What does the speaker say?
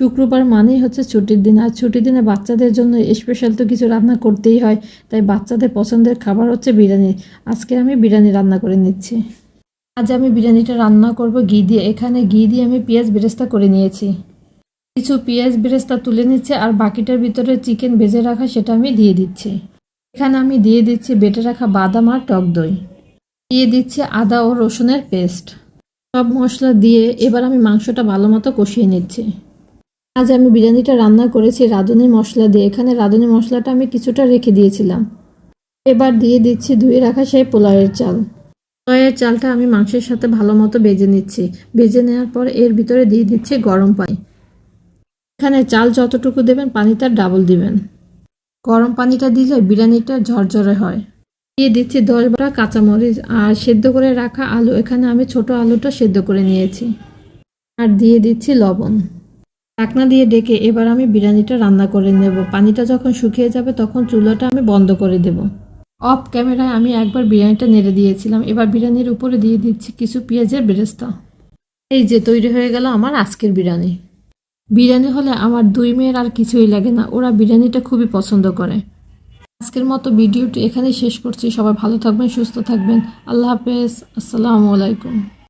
শুক্রবার মানেই হচ্ছে ছুটির দিন। আর ছুটির দিনে বাচ্চাদের জন্য স্পেশাল তো কিছু রান্না করতেই হয়, তাই বাচ্চাদের পছন্দের খাবার হচ্ছে বিরিয়ানি। আজকে আমি বিরিয়ানি রান্না করে নিচ্ছি। আজ আমি বিরিয়ানিটা রান্না করব ঘি দিয়ে। এখানে ঘি দিয়ে আমি পেঁয়াজ বেরেস্তা করে নিয়েছি। কিছু পেঁয়াজ বেরেস্তা তুলে নিচ্ছে আর বাকিটার ভিতরে চিকেন ভেজে রাখা সেটা আমি দিয়ে দিচ্ছি। এখানে আমি দিয়ে দিচ্ছি বেটে রাখা বাদাম আর টক দই। দিয়ে দিচ্ছি আদা ও রসুনের পেস্ট। সব মশলা দিয়ে এবার আমি মাংসটা ভালো মতো কষিয়ে নিচ্ছি। আজ আমি বিরিয়ানিটা রান্না করেছি রাঁধুনি মশলা দিয়ে। এখানে রাঁধুনি মশলাটা আমি কিছুটা রেখে দিয়েছিলাম। এবার দিয়ে দিচ্ছি ধুয়ে রাখা সেই পোলাওয়ের চাল। পোলাওয়ের চালটা আমি মাংসের সাথে ভালো মতো বেজে নিচ্ছি। বেজে নেওয়ার পর এর ভিতরে দিয়ে দিচ্ছি গরম পানি। এখানে চাল যতটুকু দেবেন পানিটা ডাবল দিবেন। গরম পানিটা দিলে বিরিয়ানিটা ঝরঝরে হয়। দিয়ে দিচ্ছি দশ বারো কাঁচামরিচ আর সেদ্ধ করে রাখা আলু। এখানে আমি ছোট আলুটা সেদ্ধ করে নিয়েছি। আর দিয়ে দিচ্ছি লবণ। ঢাকনা দিয়ে ডেকে এবার আমি বিরিয়ানিটা রান্না করে নেব। পানিটা যখন শুকিয়ে যাবে তখন চুলাটা আমি বন্ধ করে দেব। অফ ক্যামেরায় আমি একবার বিরিয়ানিটা নেড়ে দিয়েছিলাম। এবার বিরিয়ানির উপরে দিয়ে দিচ্ছি কিছু পেঁয়াজের বেরেস্তা। এই যে তৈরি হয়ে গেল আমার আজকের বিরিয়ানি। বিরিয়ানি হলে আমার দুই মেয়ের আর কিছুই লাগে না। ওরা বিরিয়ানিটা খুবই পছন্দ করে। আজকের মতো ভিডিওটি এখানেই শেষ করছি। সবাই ভালো থাকবেন, সুস্থ থাকবেন। আল্লাহ হাফেজ। আসসালামু আলাইকুম।